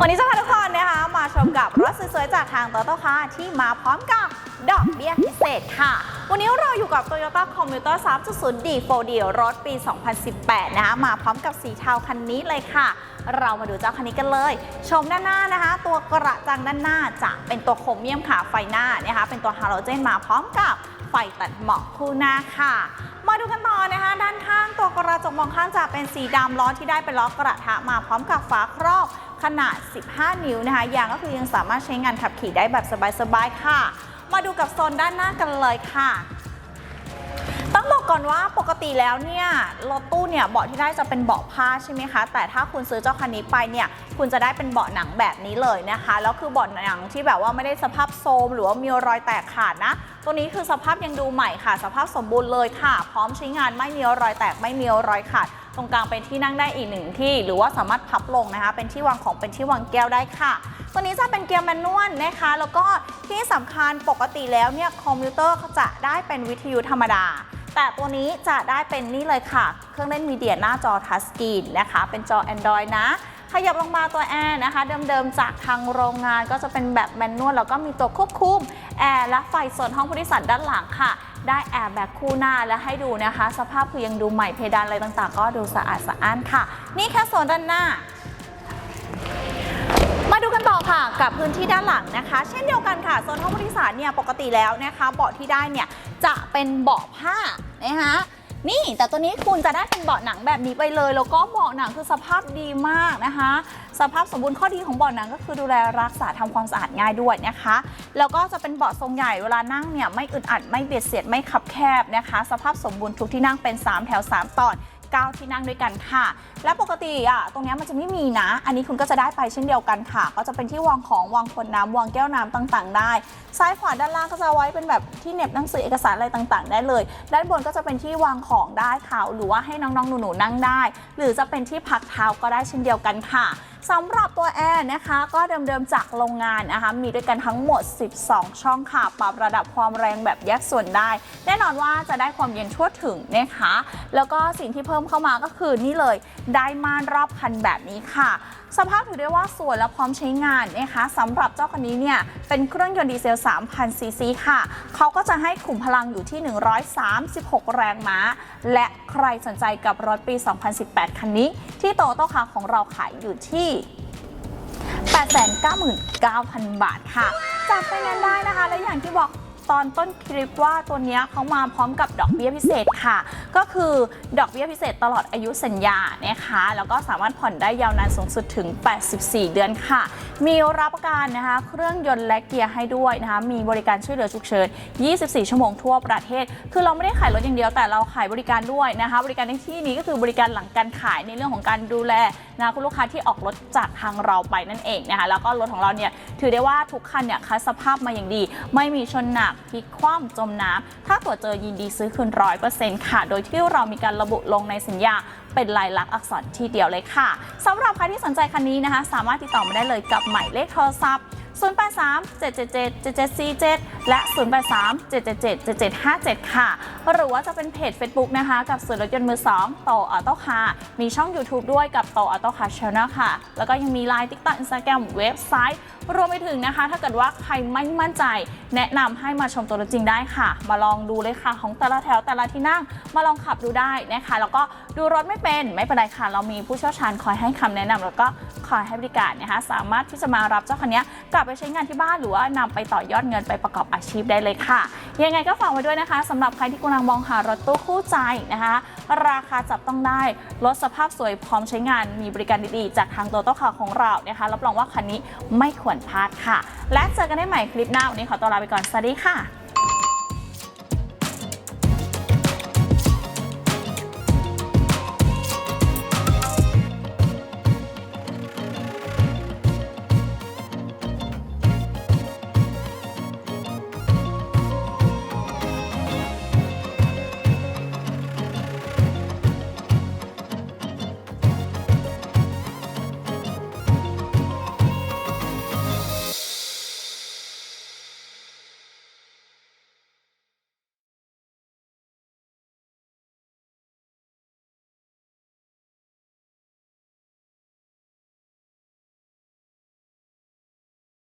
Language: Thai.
วันนี้จะพาทุกคนนะคะ มาชมกับรถสวยๆจากทางโตโต้คาที่มาพร้อมกับดอกเบี้ยพิเศษค่ะ วันนี้เราอยู่กับ Toyota Commuter 3.0 D4D รถปี 2018 นะคะ มาพร้อมกับสีเทาคันนี้เลยค่ะ เรามาดูเจ้าคันนี้กันเลย ชมด้านหน้านะคะ ตัวกระจังด้านหน้าจะเป็นตัวโครเมียมค่ะ ไฟหน้านะคะ เป็นตัวฮาโลเจนมาพร้อมกับไฟตัดหมอกคู่หน้าค่ะ มาดูกันต่อนะคะ ด้านข้างตัวกระจกมองข้างจะเป็นสีดำล้อที่ได้เป็นล้อกระทะมาพร้อมกับฝาครอบ ขนาด 15 นิ้วนะคะ ยางก็คือยังสามารถใช้งานขับขี่ได้แบบสบายๆค่ะ มาดูกับโซนด้านหน้ากันเลยค่ะต้องบอกก่อนว่าปกติแล้วเนี่ยรถตู้เนี่ยเบาะที่ได้จะเป็นเบาะผ้าใช่ไหมคะ แต่ถ้าคุณซื้อเจ้าคันนี้ไปเนี่ยคุณจะได้เป็นเบาะหนังแบบนี้เลยนะคะแล้วคือเบาะหนังที่แบบว่าไม่ได้สภาพโทรมหรือว่ามีรอยแตกขาดนะ ตัวนี้คือสภาพยังดูใหม่ค่ะ สภาพสมบูรณ์เลยค่ะ พร้อมใช้งานไม่มีรอยแตกไม่มีรอยขาด ตรงกลางเป็นที่นั่งได้อีกหนึ่งที่ หรือว่าสามารถพับลงนะคะ เป็นที่วางของเป็นที่วางแก้วได้ค่ะ ตัวนี้จะเป็นเกียร์แมนนวลนะคะ แล้วก็ที่สำคัญปกติแล้วเนี่ยคอมพิวเตอร์จะได้เป็นวิทยุธรรมดา แต่ตัวนี้จะได้เป็นนี่เลยค่ะ เครื่องเล่นมีเดียหน้าจอทัชสกรีนนะคะ เป็นจอ Android นะ ขยับลงมาตัวแอร์นะคะ เดิมๆจากทางโรงงานก็จะเป็นแบบแมนนวลแล้วก็มีตัวควบคุมแอร์และไฟส่วนห้องผู้โดยสารด้านหลังค่ะ ได้แอร์แบ็กคู่หน้าและให้ดูนะคะ สภาพคือยังดูใหม่เพดานอะไรต่างๆ ก็ดูสะอาดสะอ้านค่ะ นี่แค่โซนด้านหน้ามาดูกันต่อค่ะกับพื้นที่ด้านหลังนะคะ เช่นเดียวกันค่ะโซนห้องผู้โดยสารเนี่ยปกติแล้วนะคะ เบาะที่ได้เนี่ยจะเป็นเบาะผ้านะคะ นี่แต่ตัวนี้คุณจะได้เป็นเบาะหนังแบบนี้ไปเลย แล้วก็เบาะหนังคือสภาพดีมากนะคะ สภาพสมบูรณ์ข้อดีของเบาะหนังก็คือดูแลรักษาทำความสะอาดง่ายด้วยนะคะ แล้วก็จะเป็นเบาะทรงใหญ่เวลานั่งเนี่ยไม่อึดอัดไม่เบียดเสียดไม่ขับแคบนะคะ สภาพสมบูรณ์ทุกที่นั่งเป็น 3 แถว 3 ตอน 9 ที่นั่งด้วยกันค่ะ และปกติอะตรงนี้มันจะไม่มีนะ อันนี้คุณก็จะได้ไปเช่นเดียวกันค่ะ ก็จะเป็นที่วางของวางขวดน้ำวางแก้วน้ำต่างๆ ได้ ซ้ายขวาด้านล่างก็จะไว้เป็นแบบที่เน็บหนังสือเอกสารอะไรต่างๆ ได้เลย ด้านบนก็จะเป็นที่วางของได้ค่ะหรือว่าให้น้องๆหนูๆนั่งได้ หรือจะเป็นที่พักเท้าก็ได้เช่นเดียวกันค่ะสำหรับตัวแอร์นะคะ ก็เดิมๆจากโรงงานนะคะมีด้วยกันทั้งหมด 12 ช่องค่ะ ปรับระดับความแรงแบบแยกส่วนได้ แน่นอนว่าจะได้ความเย็นทั่วถึงนะคะ แล้วก็สิ่งที่เพิ่มเข้ามาก็คือนี่เลยได้ม่านรอบคันแบบนี้ค่ะสภาพถือได้ว่าสวยและพร้อมใช้งานนะคะสำหรับเจ้าคันนี้เนี่ยเป็นเครื่องยนต์ดีเซล 3,000 ซีซีค่ะ เขาก็จะให้ขุมพลังอยู่ที่ 136 แรงม้า และใครสนใจกับรถปี 2018 คันนี้ ที่โตโต้คาของเราขายอยู่ที่ 899,000 บาทค่ะจัดไปนั้นได้นะคะ และอย่างที่บอก ตอนต้นคลิปว่าตัวนี้เขามาพร้อมกับดอกเบี้ยพิเศษค่ะ ก็คือดอกเบี้ยพิเศษตลอดอายุสัญญานะคะ แล้วก็สามารถผ่อนได้ยาวนานสูงสุดถึง 84 เดือนค่ะ มีรับประกันนะคะ เครื่องยนต์และเกียร์ให้ด้วยนะคะ มีบริการช่วยเหลือฉุกเฉิน 24 ชั่วโมงทั่วประเทศ คือเราไม่ได้ขายรถอย่างเดียวแต่เราขายบริการด้วยนะคะ บริการในที่นี้ก็คือบริการหลังการขายในเรื่องของการดูแลนะคุณลูกค้าที่ออกรถจากทางเราไปนั่นเองนะคะ แล้วก็รถของเราเนี่ยถือได้ว่าทุกคันเนี่ยคัดสภาพมาอย่างดี ไม่มีชนหนักพลิกคว่ำจมน้ำถ้าตรวจเจอยินดีซื้อคืนร้อยเปอร์เซ็นต์ค่ะ โดยที่เรามีการระบุลงในสัญญา เป็นลายลักษณ์อักษรทีเดียวเลยค่ะสำหรับใครที่สนใจคันนี้นะคะ สามารถติดต่อมาได้เลยกับหมายเลขโทรศัพท์ 083 777 7747 และ 083 777 7757 ค่ะ หรือว่าจะเป็นเพจ Facebook นะคะ กับศูนย์รถยนต์มือ2โตออโต้คามีช่อง YouTube ด้วยกับโตออโต้คาช n น l ค่ะ แล้วก็ยังมี Line TikTok Instagram เว็บไซต์รวมไปถึงนะคะ ถ้าเกิดว่าใครไม่มั่นใจ แนะนำให้มาชมตัวจริงได้ค่ะ มาลองดูเลยค่ะ ของแต่ละแถวแต่ละที่นั่ง มาลองขับดูได้นะคะ แล้วก็ดูรถไม่เป็นไม่เป็นไรค่ะ เรามีผู้เชี่ยวชาญคอยให้คำแนะนำแล้วก็คอยให้บริการนะคะ สามารถที่จะมารับเจ้าคันนี้กลับไปใช้งานที่บ้านหรือว่านำไปต่อยอดเงินไปประกอบอาชีพได้เลยค่ะ ยังไงก็ฝากไว้ด้วยนะคะสำหรับใครที่กำลังมองหารถตู้คู่ใจนะคะ ราคาจับต้องได้รถสภาพสวยพร้อมใช้งานมีบริการดีๆ จากทางโตโต้คาของเรานะคะรับรองว่าคันนี้ไม่ควรพลาดค่ะ และเจอกันได้ใหม่คลิปหน้าวันนี้ขอตัวลาไปก่อนสวัสดีค่ะ